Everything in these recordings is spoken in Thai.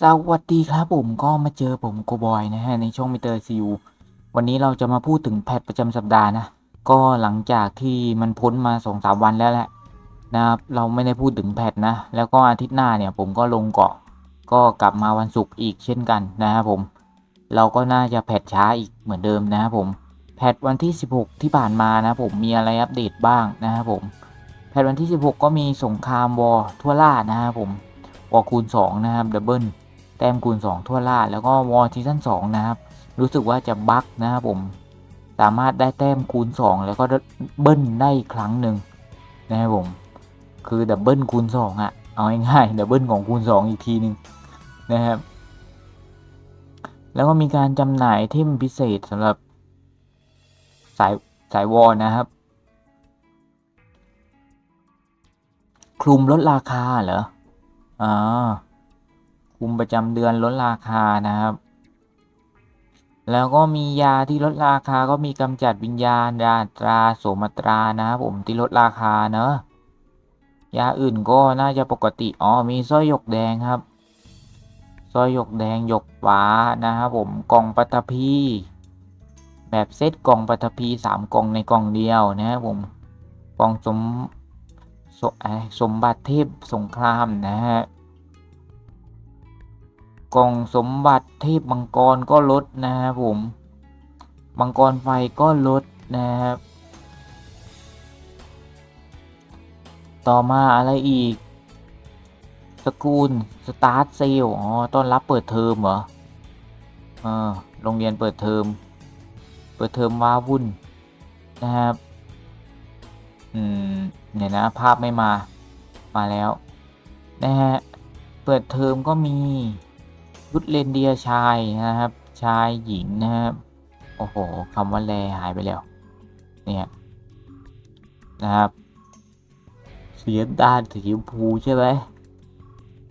สวัสดีครับผมก็มาเจอผมโกบอยนะฮะในช่องมิเตอร์ซีูวันนี้เราจะมาพูดถึงแพทประจำสัปดาห์นะ ก็หลังจากที่มันพ้นมาสองสามวันแล้วแหละนะครับเราไม่ได้พูดถึงแพทนะ แล้วก็อาทิตย์หน้าเนี่ยผมก็ลงเกาะ ก็กลับมาวันศุกร์อีกเช่นกันนะครับผม เราก็น่าจะแพทช้าอีกเหมือนเดิมนะครับผมแพทวันที่ 16 ที่ผ่านมานะผมมีอะไรอัปเดตบ้างนะครับผมแพทวันที่ 16 ก็มีสงครามวอทั่วล่านะครับผม วอคูณ2นะครับดับเบิลแต้มคูณ 2 ทั่วล่าแล้วก็วอซีซั่น2นะครับ รู้สึกว่าจะบั๊กนะครับผม สามารถได้แต้มคูณ 2 แล้วก็เบิ้ลได้อีกครั้งหนึ่งนะครับผม คือดับเบิลคูณ2อะ เอาง่ายๆดับเบิลของคูณ 2 อีกทีหนึ่งนะครับ แล้วก็มีการจำหน่ายเทมพิเศษสำหรับสายสายวอลนะครับ คลุมลดราคาเหรอ อ่าคุมประจำเดือนลดราคานะครับ แล้วก็มียาที่ลดราคาก็มีกำจัดวิญญาณยาตราโสมตรานะครับผมที่ลดราคาเนอะยาอื่นก็น่าจะปกติอ๋อมีสร้อยหยกแดงครับสร้อยหยกแดงหยกฟ้านะครับผมกล่องปัตภีแบบเซตกล่องปัตภีสามกล่องในกล่องเดียวนะครับผมกล่องสม สสมบัติเทพสงครามนะฮะกล่องสมบัติเทพมังกรก็ลดนะครับผมมังกรไฟก็ลดนะครับต่อมาอะไรอีก สกูลสตาร์ทเซลอ๋อต้อนรับเปิดเทอมเหรอเออโรงเรียนเปิดเทอม เปิดเทอมว้าวุ่นนะครับ อืม เนี่ยนะภาพไม่มามาแล้ว นะฮะ เปิดเทอมก็มีชุดเรนเดียชายนะครับ ชายหญิงนะครับ โอ้โหคำว่าแลหายไปแล้ว เนี่ยนะครับสีน้าลสีชมพูใช่ไหม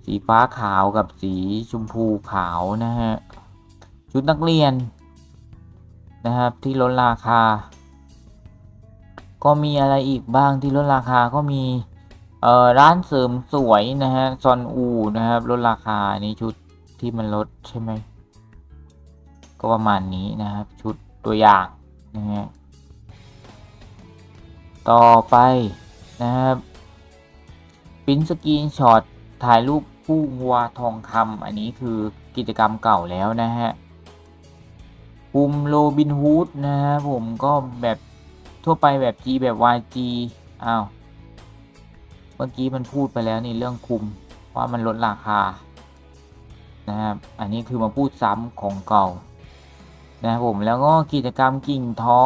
สีฟ้าขาวกับสีชมพูขาวนะฮะ ชุดนักเรียนนะครับที่ลดราคา ก็มีอะไรอีกบ้างที่ลดราคาก็มีเอ่อร้านเสริมสวยนะฮะซอนอูนะครับลดราคานี่ชุดที่มันลดใช่ไหมก็ประมาณนี้นะครับ ชุดตัวอย่างนะฮะต่อไปนะครับปิ้นสกรีนช็อตถ่ายรูปผู้วัวทองคำอันนี้คือกิจกรรมเก่าแล้วนะฮะปุ่มโรบินฮูดนะครับผมก็แบบ ทั่วไปแบบ G แบบ YG อ้าว เมื่อกี้มันพูดไปแล้วนี่เรื่องคุมว่ามันลดราคา นะครับ อันนี้คือมาพูดซ้ำของเก่า นะครับผมแล้วก็กิจกรรมกิ่งท้อ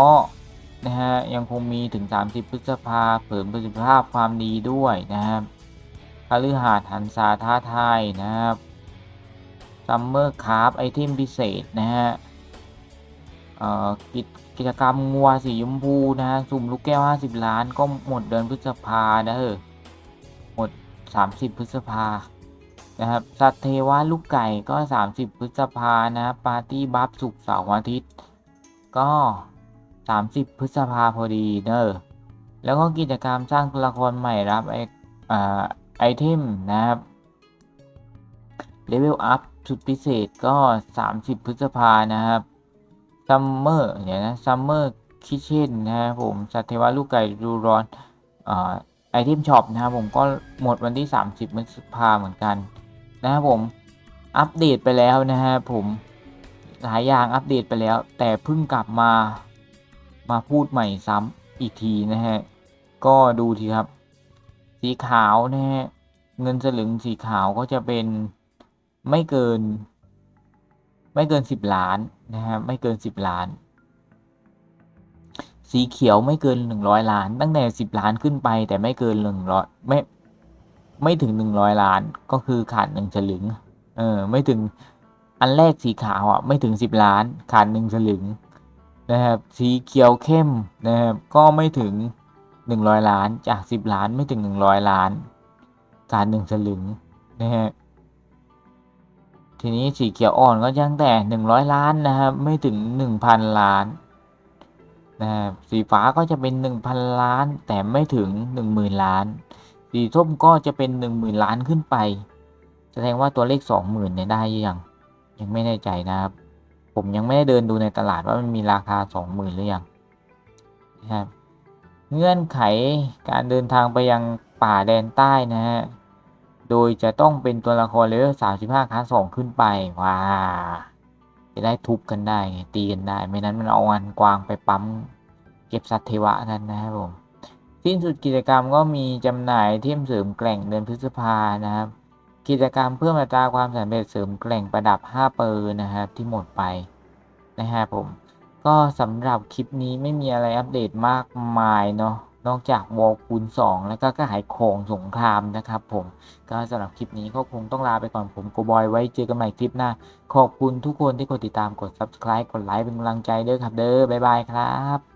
นะฮะ ยังคงมีถึง 30 พฤษภาเพิ่มประสิทธิภาพความดีด้วยนะครับคฤหาดหันซาท้าทายนะครับซัมเมอร์คาร์ไอเทมพิเศษนะฮะ กิจกิจกรรมงัวสีชมพูนะฮะสุ่มลูกแก้ว 50 ล้านก็หมดเดือนพฤษภาเด้อหมด 30 พฤษภานะครับสัตว์เทวาลูกไก่ก็ 30 พฤษภานะปาร์ตี้บัฟสุกเสาร์อาทิตย์ ก็ 30 พฤษภาพอดีเนอะแล้วก็กิจกรรมสร้างตัวละครใหม่รับไอไอเทมนะครับเลเวลอัพชุดพิเศษก็ 30 พฤษภานะครับ ซัมเมอร์เนี่ยนะซัมเมอร์คิเช่นนะครับผมสัตว์เวาลูกไก่ดูร้อนอ่าไอเทมช็อปนะครับผมก็หมดวันที่ 30พฤษภาเหมือนกันนะครับผมอัปเดตไปแล้วนะฮะผมหลายอย่างอัปเดตไปแล้ว แต่เพิ่งกลับมามาพูดใหม่ซ้ำอีกทีนะฮะก็ดูทีครับ สีขาวนะฮะเงินสลึงสีขาวก็จะเป็นไม่เกิน ไม่เกิน 10 ล้านนะครับไม่เกิน 10 ล้าน สีเขียวไม่เกิน 100 ล้าน ตั้งแต่ 10 ล้านขึ้นไป แต่ไม่เกิน100ไม่ไม่ถึง 100 ล้านก็คือขาด1ฉลึงเออไม่ถึงอันแรกสีขาวอะไม่ถึง 10 ล้าน ขาด1ฉลึงนะครับสีเขียวเข้มนะครับก็ไม่ถึง 100 ล้านจาก 10 ล้านไม่ถึง 100 ล้านขาด1ฉลึงนะฮะ ทีนี้สีเขียวอ่อนก็ยังแต่100ล้านนะครับ ไม่ถึง1,000ล้านนะครับสีฟ้าก็จะเป็น1,000ล้าน แต่ไม่ถึง10,000ล้าน สีส้มก็จะเป็น10,000ล้านขึ้นไป แสดงว่าตัวเลขสองหมื่นเนี่ยได้ยังยังไม่แน่ใจนะครับ ผมยังไม่ได้เดินดูในตลาดว่ามันมีราคาสองหมื่นหรือยังนะครับเงื่อนไขการเดินทางไปยังป่าแดนใต้นะฮะ โดยจะต้องเป็นตัวละครเลเวลสามสิบห้าคลาสองขึ้นไป ว้า จะได้ทุบกันได้ไงตีกันได้ ไม่นั้นมันเอาอันกวางไปปั๊ม เก็บสัตว์เทวะกันนะครับผมสิ้นสุดกิจกรรมก็มีจำหน่ายเทียมเสริมแกล่งเดือนพฤษภานะครับ กิจกรรมเพิ่มอัตราความสำเร็จเสริมแกล่งประดับ 5 เปอร์นะครับ ที่หมดไปนะครับผม ก็สำหรับคลิปนี้ไม่มีอะไรอัปเดตมากมายเนาะ นอกจากวอลคูณ 2 แล้วก็กระหายของสงครามนะครับผมก็สำหรับคลิปนี้ก็คงต้องลาไปก่อนผมโกบอยไว้เจอกันใหม่คลิปหน้า ขอบคุณทุกคนที่กดติดตามกด subscribe กดไลค์เป็นกำลังใจเด้อครับเด้อบ๊ายบายครับ